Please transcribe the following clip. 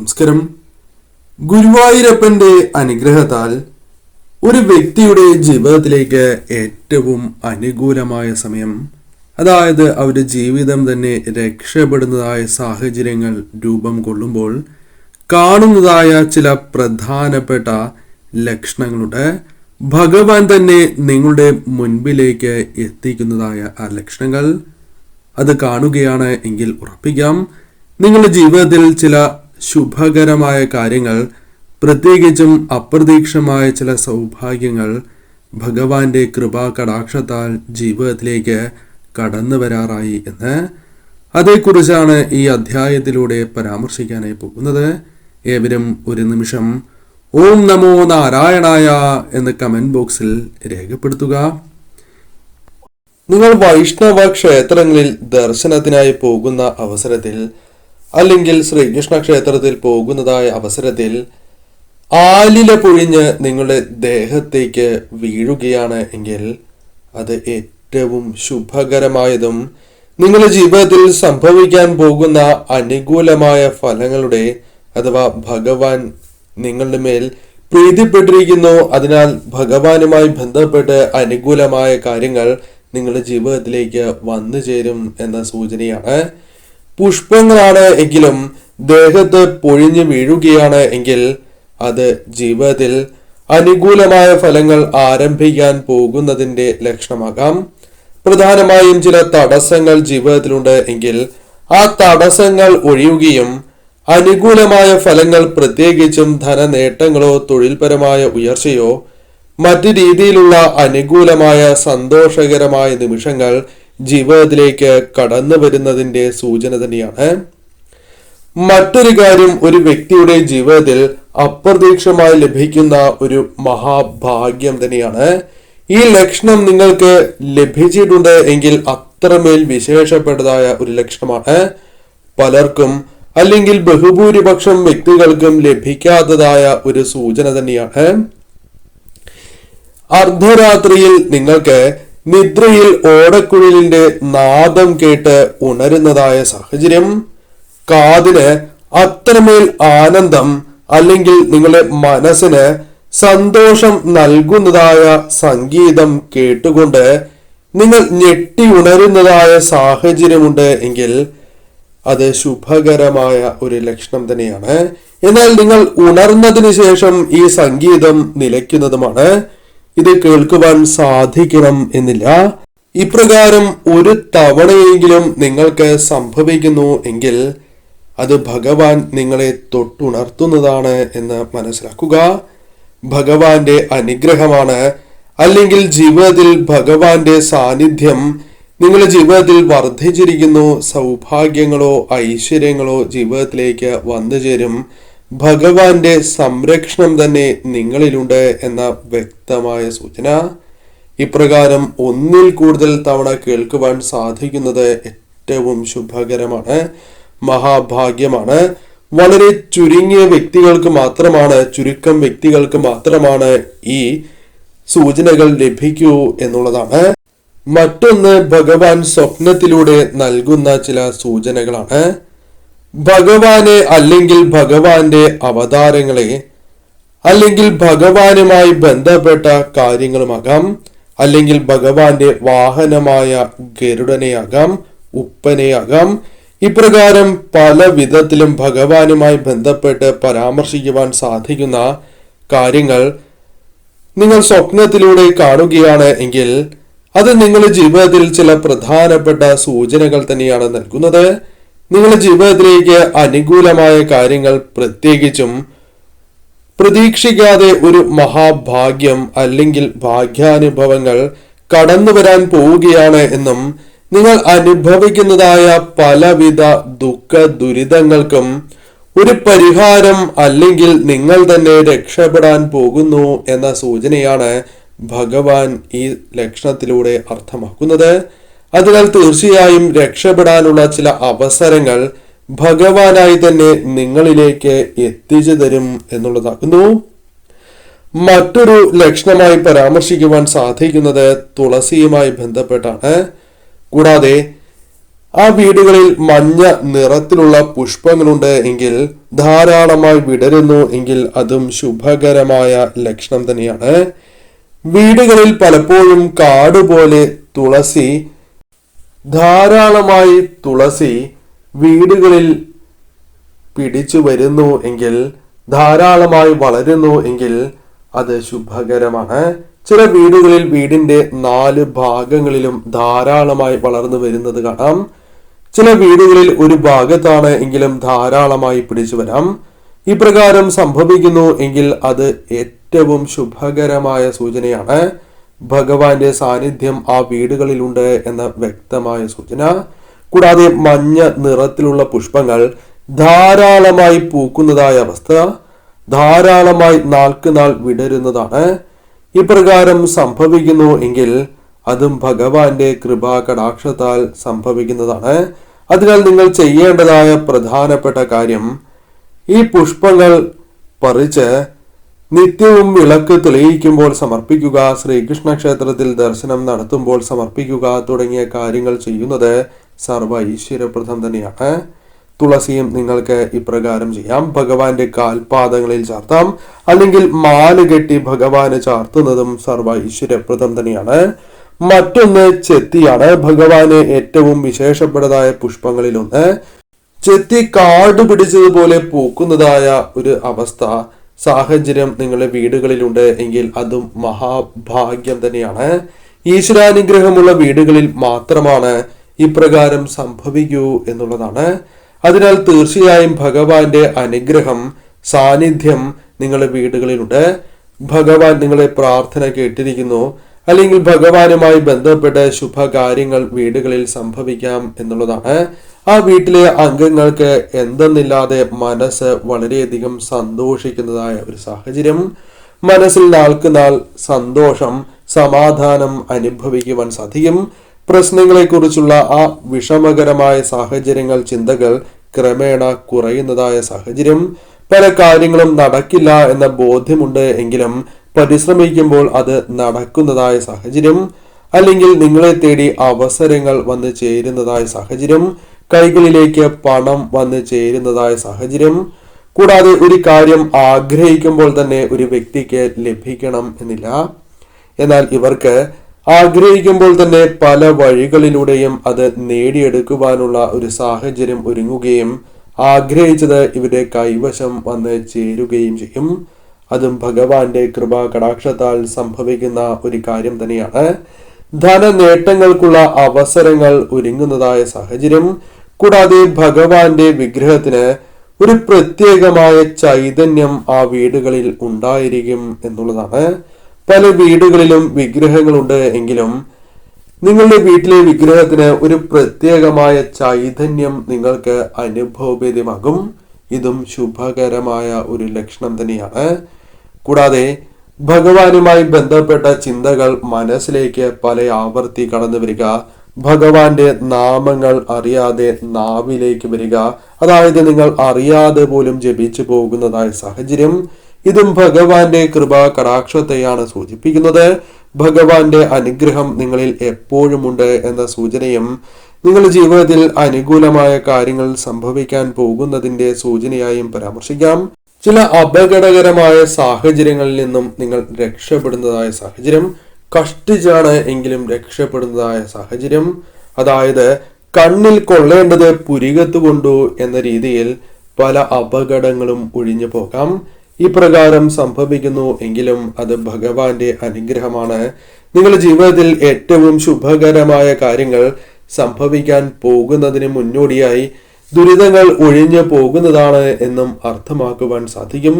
നമസ്കാരം. ഗുരുവായൂരപ്പന്റെ അനുഗ്രഹത്താൽ ഒരു വ്യക്തിയുടെ ജീവിതത്തിലേക്ക് ഏറ്റവും അനുകൂലമായ സമയം അതായത് അവരുടെ ജീവിതം തന്നെ രക്ഷപ്പെടുന്നതായ സാഹചര്യങ്ങൾ രൂപം കൊള്ളുമ്പോൾ കാണുന്നതായ ചില പ്രധാനപ്പെട്ട ലക്ഷണങ്ങളുടെ ഭഗവാൻ തന്നെ നിങ്ങളുടെ മുൻപിലേക്ക് എത്തിക്കുന്നതായ ആ ലക്ഷണങ്ങൾ. അത് കാണുകയാണ് എങ്കിൽ ഉറപ്പിക്കാം. നിങ്ങളുടെ ജീവിതത്തിൽ ചില ശുഭകരമായ കാര്യങ്ങൾ പ്രത്യേകിച്ചും അപ്രതീക്ഷമായ ചില സൗഭാഗ്യങ്ങൾ ഭഗവാന്റെ കൃപാ കടാക്ഷത്താൽ ജീവിതത്തിലേക്ക് കടന്നു വരാറായി എന്ന് അതേക്കുറിച്ചാണ് ഈ അധ്യായത്തിലൂടെ പരാമർശിക്കാനായി പോകുന്നത്. ഏവരും ഒരു നിമിഷം ഓം നമോ നാരായണായ എന്ന് കമന്റ് ബോക്സിൽ രേഖപ്പെടുത്തുക. നിങ്ങൾ വൈഷ്ണവ ക്ഷേത്രങ്ങളിൽ ദർശനത്തിനായി പോകുന്ന അവസരത്തിൽ അല്ലെങ്കിൽ ശ്രീകൃഷ്ണ ക്ഷേത്രത്തിൽ പോകുന്നതായ അവസരത്തിൽ ആലില പൊഴിഞ്ഞ് നിങ്ങളുടെ ദേഹത്തേക്ക് വീഴുകയാണ് എങ്കിൽ അത് ഏറ്റവും ശുഭകരമായതും നിങ്ങളുടെ ജീവിതത്തിൽ സംഭവിക്കാൻ പോകുന്ന അനുകൂലമായ ഫലങ്ങളുടെ അഥവാ ഭഗവാൻ നിങ്ങളുടെ മേൽ പ്രീതിപ്പെട്ടിരിക്കുന്നു അതിനാൽ ഭഗവാനുമായി ബന്ധപ്പെട്ട് അനുകൂലമായ കാര്യങ്ങൾ നിങ്ങളുടെ ജീവിതത്തിലേക്ക് വന്നു ചേരും എന്ന സൂചനയാണ്. പുഷ്പങ്ങളാണ് എങ്കിലും ദേഹത്ത് പൊഴിഞ്ഞു വീഴുകയാണ് എങ്കിൽ അത് ജീവിതത്തിൽ അനുകൂലമായ ഫലങ്ങൾ ആരംഭിക്കാൻ പോകുന്നതിന്റെ ലക്ഷണമാകാം. പ്രധാനമായും ചില തടസ്സങ്ങൾ ജീവിതത്തിലുണ്ട് എങ്കിൽ ആ തടസ്സങ്ങൾ ഒഴിയുകയും അനുകൂലമായ ഫലങ്ങൾ പ്രത്യേകിച്ചും ധനനേട്ടങ്ങളോ തൊഴിൽപരമായ ഉയർച്ചയോ മറ്റു രീതിയിലുള്ള അനുകൂലമായ സന്തോഷകരമായ നിമിഷങ്ങൾ ജീവിതത്തിലേക്ക് കടന്നു വരുന്നതിന്റെ സൂചന തന്നെയാണ്. മറ്റൊരു കാര്യം ഒരു വ്യക്തിയുടെ ജീവിതത്തിൽ അപ്രതീക്ഷമായി ലഭിക്കുന്ന ഒരു മഹാഭാഗ്യം തന്നെയാണ്. ഈ ലക്ഷണം നിങ്ങൾക്ക് ലഭിച്ചിട്ടുണ്ട് എങ്കിൽ അത്രമേൽ വിശേഷപ്പെട്ടതായ ഒരു ലക്ഷണമാണ്. പലർക്കും അല്ലെങ്കിൽ ബഹുഭൂരിപക്ഷം വ്യക്തികൾക്കും ലഭിക്കാത്തതായ ഒരു സൂചന തന്നെയാണ്. അർദ്ധരാത്രിയിൽ നിങ്ങൾക്ക് നിദ്രയിൽ ഓടക്കുഴലിന്റെ നാദം കേട്ട് ഉണരുന്നതായ സാഹചര്യം. കാതിന് അത്രമേൽ ആനന്ദം അല്ലെങ്കിൽ നിങ്ങളുടെ മനസ്സിന് സന്തോഷം നൽകുന്നതായ സംഗീതം കേട്ടുകൊണ്ട് നിങ്ങൾ ഞെട്ടി ഉണരുന്നതായ സാഹചര്യമുണ്ട് എങ്കിൽ അത് ശുഭകരമായ ഒരു ലക്ഷണം തന്നെയാണ്. എന്നാൽ നിങ്ങൾ ഉണർന്നതിന് ശേഷം ഈ സംഗീതം നിലയ്ക്കുന്നതുമാണ്. ഇത് കേൾക്കുവാൻ സാധിക്കണം എന്നില്ല. ഇപ്രകാരം ഒരു തവണയെങ്കിലും നിങ്ങൾക്ക് സംഭവിക്കുന്നു എങ്കിൽ അത് ഭഗവാൻ നിങ്ങളെ തൊട്ടുണർത്തുന്നതാണ് എന്ന് മനസ്സിലാക്കുക. ഭഗവാന്റെ അനുഗ്രഹമാണ്. അല്ലെങ്കിൽ ജീവിതത്തിൽ ഭഗവാന്റെ സാന്നിധ്യം നിങ്ങളുടെ ജീവിതത്തിൽ വർദ്ധിച്ചിരിക്കുന്നു സൗഭാഗ്യങ്ങളോ ഐശ്വര്യങ്ങളോ ജീവിതത്തിലേക്ക് വന്നു ചേരും ഭഗവാന്റെ സംരക്ഷണം തന്നെ നിങ്ങളിലുണ്ട് എന്ന വ്യക്തമായ സൂചന. ഇപ്രകാരം ഒന്നിൽ കൂടുതൽ തവണ കേൾക്കുവാൻ സാധിക്കുന്നത് ഏറ്റവും ശുഭകരമാണ് മഹാഭാഗ്യമാണ്. വളരെ ചുരുങ്ങിയ വ്യക്തികൾക്ക് മാത്രമാണ് ചുരുക്കം വ്യക്തികൾക്ക് മാത്രമാണ് ഈ സൂചനകൾ ലഭിക്കൂ എന്നുള്ളതാണ്. മറ്റൊന്ന് ഭഗവാൻ സ്വപ്നത്തിലൂടെ നൽകുന്ന ചില സൂചനകളാണ്. ഭഗവാനെ അല്ലെങ്കിൽ ഭഗവാന്റെ അവതാരങ്ങളെ അല്ലെങ്കിൽ ഭഗവാനുമായി ബന്ധപ്പെട്ട കാര്യങ്ങളുമാകാം. അല്ലെങ്കിൽ ഭഗവാന്റെ വാഹനമായ ഗരുഡനെയാകാം ഉപ്പനെയാകാം. ഇപ്രകാരം പല വിധത്തിലും ഭഗവാനുമായി ബന്ധപ്പെട്ട് പരാമർശിക്കുവാൻ സാധിക്കുന്ന കാര്യങ്ങൾ നിങ്ങൾ സ്വപ്നത്തിലൂടെ കാണുകയാണ് എങ്കിൽ അത് നിങ്ങളുടെ ജീവിതത്തിൽ ചില പ്രധാനപ്പെട്ട സൂചനകൾ തന്നെയാണ് നൽകുന്നത്. നിങ്ങളുടെ ജീവിതത്തിലേക്ക് അനുകൂലമായ കാര്യങ്ങൾ പ്രത്യേകിച്ചും പ്രതീക്ഷിക്കാതെ ഒരു മഹാഭാഗ്യം അല്ലെങ്കിൽ ഭാഗ്യാനുഭവങ്ങൾ കടന്നു വരാൻ പോവുകയാണ് എന്നും നിങ്ങൾ അനുഭവിക്കുന്നതായ പലവിധ ദുഃഖ ദുരിതങ്ങൾക്കും ഒരു പരിഹാരം അല്ലെങ്കിൽ നിങ്ങൾ തന്നെ രക്ഷപ്പെടാൻ പോകുന്നു എന്ന സൂചനയാണ് ഭഗവാൻ ഈ ലക്ഷണത്തിലൂടെ അർത്ഥമാക്കുന്നത്. അതിനാൽ തീർച്ചയായും രക്ഷപ്പെടാനുള്ള ചില അവസരങ്ങൾ ഭഗവാനായി തന്നെ നിങ്ങളിലേക്ക് എത്തിച്ചു തരും എന്നുള്ളതാകുന്നു മറ്റൊരു ലക്ഷണമായി പരാമർശിക്കുവാൻ സാധിക്കുന്നത് തുളസിയുമായി ബന്ധപ്പെട്ടാണ്. കൂടാതെ ആ വീടുകളിൽ മഞ്ഞ നിറത്തിലുള്ള പുഷ്പങ്ങളുണ്ട് എങ്കിൽ ധാരാളമായി വിടരുന്നു എങ്കിൽ അതും ശുഭകരമായ ലക്ഷണം തന്നെയാണ്. വീടുകളിൽ പലപ്പോഴും കാടുപോലെ തുളസി ധാരാളമായി തുളസി വീടുകളിൽ പിടിച്ചു വരുന്നു എങ്കിൽ ധാരാളമായി വളരുന്നു എങ്കിൽ അത് ശുഭകരമാണ്. ചില വീടുകളിൽ വീടിന്റെ നാല് ഭാഗങ്ങളിലും ധാരാളമായി വളർന്നു വരുന്നത് കാണാം. ചില വീടുകളിൽ ഒരു ഭാഗത്താണ് എങ്കിലും ധാരാളമായി പിടിച്ചു വരാം. ഇപ്രകാരം സംഭവിക്കുന്നു എങ്കിൽ അത് ഏറ്റവും ശുഭകരമായ സൂചനയാണ്. ഭഗവാന്റെ സാന്നിധ്യം ആ വീടുകളിലുണ്ട് എന്ന വ്യക്തമായ സൂചന. കൂടാതെ മഞ്ഞ നിറത്തിലുള്ള പുഷ്പങ്ങൾ ധാരാളമായി പൂക്കുന്നതായ അവസ്ഥ ധാരാളമായി നാൾക്ക് നാൾ വിടരുന്നതാണ്. ഇപ്രകാരം സംഭവിക്കുന്നു എങ്കിൽ അതും ഭഗവാന്റെ കൃപാ കടാക്ഷത്താൽ സംഭവിക്കുന്നതാണ്. അതിനാൽ നിങ്ങൾ ചെയ്യേണ്ടതായ പ്രധാനപ്പെട്ട കാര്യം ഈ പുഷ്പങ്ങൾ പറിച്ച് നിത്യവും വിളക്ക് തെളിയിക്കുമ്പോൾ സമർപ്പിക്കുക ശ്രീകൃഷ്ണ ക്ഷേത്രത്തിൽ ദർശനം നടത്തുമ്പോൾ സമർപ്പിക്കുക തുടങ്ങിയ കാര്യങ്ങൾ ചെയ്യുന്നത് സർവ ഈശ്വരപ്രദം തന്നെയാണ്. തുളസിയും നിങ്ങൾക്ക് ഇപ്രകാരം ചെയ്യാം. ഭഗവാന്റെ കാൽപാദങ്ങളിൽ ചാർത്താം. അല്ലെങ്കിൽ മാല കെട്ടി ഭഗവാന് ചാർത്തുന്നതും സർവ ഈശ്വരപ്രദം തന്നെയാണ്. മറ്റൊന്ന് ചെത്തിയാണ്. ഭഗവാന് ഏറ്റവും വിശേഷപ്പെട്ടതായ പുഷ്പങ്ങളിലൊന്ന്. ചെത്തി കാട് പിടിച്ചതുപോലെ പൂക്കുന്നതായ ഒരു അവസ്ഥ. സാഹചര്യം നിങ്ങളുടെ വീടുകളിലുണ്ട് എങ്കിൽ അതും മഹാഭാഗ്യം തന്നെയാണ്. ഈശ്വരാനുഗ്രഹമുള്ള വീടുകളിൽ മാത്രമാണ് ഇപ്രകാരം സംഭവിക്കൂ എന്നുള്ളതാണ്. അതിനാൽ തീർച്ചയായും ഭഗവാന്റെ അനുഗ്രഹം സാന്നിധ്യം നിങ്ങളുടെ വീടുകളിലുണ്ട്. ഭഗവാൻ നിങ്ങളെ പ്രാർത്ഥന കേട്ടിരിക്കുന്നു. അല്ലെങ്കിൽ ഭഗവാനുമായി ബന്ധപ്പെട്ട ശുഭകാര്യങ്ങൾ വീടുകളിൽ സംഭവിക്കാം എന്നുള്ളതാണ്. ആ വീട്ടിലെ അംഗങ്ങൾക്ക് എന്തെന്നില്ലാതെ മനസ്സ് വളരെയധികം സന്തോഷിക്കുന്നതായ ഒരു സാഹചര്യം. മനസ്സിൽ നാൾക്ക് നാൾ സന്തോഷം സമാധാനം അനുഭവിക്കുവാൻ സാധിക്കും. പ്രശ്നങ്ങളെക്കുറിച്ചുള്ള ആ വിഷമകരമായ സാഹചര്യങ്ങൾ ചിന്തകൾ ക്രമേണ കുറയുന്നതായ സാഹചര്യം. പല കാര്യങ്ങളും നടക്കില്ല എന്ന ബോധ്യമുണ്ട് എങ്കിലും പരിശ്രമിക്കുമ്പോൾ അത് നടക്കുന്നതായ സാഹചര്യം അല്ലെങ്കിൽ നിങ്ങളെ തേടി അവസരങ്ങൾ വന്ന് ചേരുന്നതായ സാഹചര്യം കൈകളിലേക്ക് പണം വന്ന് ചേരുന്നതായ സാഹചര്യം. കൂടാതെ ഒരു കാര്യം ആഗ്രഹിക്കുമ്പോൾ തന്നെ ഒരു വ്യക്തിക്ക് ലഭിക്കണം എന്നില്ല. എന്നാൽ ഇവർക്ക് ആഗ്രഹിക്കുമ്പോൾ തന്നെ പല വഴികളിലൂടെയും അത് നേടിയെടുക്കുവാനുള്ള ഒരു സാഹചര്യം ഒരുങ്ങുകയും ആഗ്രഹിച്ചത് ഇവരുടെ കൈവശം വന്ന് ചേരുകയും ചെയ്യും. അതും ഭഗവാന്റെ കൃപ കടാക്ഷത്താൽ സംഭവിക്കുന്ന ഒരു കാര്യം തന്നെയാണ്. ധന നേട്ടങ്ങൾക്കുള്ള അവസരങ്ങൾ ഒരുങ്ങുന്നതായ സാഹചര്യം. കൂടാതെ ഭഗവാന്റെ വിഗ്രഹത്തിന് ഒരു പ്രത്യേകമായ ചൈതന്യം ആ വീടുകളിൽ ഉണ്ടായിരിക്കും എന്നുള്ളതാണ്. പല വീടുകളിലും വിഗ്രഹങ്ങളുണ്ട് എങ്കിലും നിങ്ങളുടെ വീട്ടിലെ വിഗ്രഹത്തിന് ഒരു പ്രത്യേകമായ ചൈതന്യം നിങ്ങൾക്ക് അനുഭവഭേദ്യമാകും. ഇതും ശുഭകരമായ ഒരു ലക്ഷണം തന്നെയാണ്. കൂടാതെ ഭഗവാനുമായി ബന്ധപ്പെട്ട ചിന്തകൾ മനസ്സിലേക്ക് പല ആവർത്തി കടന്നു വരിക ഭഗവാന്റെ നാമങ്ങൾ അറിയാതെ നാവിലേക്ക് വരിക. അതായത് നിങ്ങൾ അറിയാതെ പോലും ജപിച്ചു പോകുന്നതായ സാഹചര്യം. ഇതും ഭഗവാന്റെ കൃപ കടാക്ഷത്തെയാണ് സൂചിപ്പിക്കുന്നത്. ഭഗവാന്റെ അനുഗ്രഹം നിങ്ങളിൽ എപ്പോഴുമുണ്ട് എന്ന സൂചനയും നിങ്ങളുടെ ജീവിതത്തിൽ അനുകൂലമായ കാര്യങ്ങൾ സംഭവിക്കാൻ പോകുന്നതിന്റെ സൂചനയായും പരാമർശിക്കാം. ചില അപകടകരമായ സാഹചര്യങ്ങളിൽ നിന്നും നിങ്ങൾ രക്ഷപ്പെടുന്നതായ സാഹചര്യം കഷ്ടിച്ചാണ് എങ്കിലും രക്ഷപ്പെടുന്നതായ സാഹചര്യം. അതായത് കണ്ണിൽ കൊള്ളേണ്ടത് പുരികത്ത് കൊണ്ടു എന്ന രീതിയിൽ പല അപകടങ്ങളും ഒഴിഞ്ഞു പോകാം. ഇപ്രകാരം സംഭവിക്കുന്നു എങ്കിലും അത് ഭഗവാന്റെ അനുഗ്രഹമാണ്. നിങ്ങളുടെ ജീവിതത്തിൽ ഏറ്റവും ശുഭകരമായ കാര്യങ്ങൾ സംഭവിക്കാൻ പോകുന്നതിന് മുന്നോടിയായി ദുരിതങ്ങൾ ഒഴിഞ്ഞു പോകുന്നതാണ് എന്നും അർത്ഥമാക്കുവാൻ സാധിക്കും.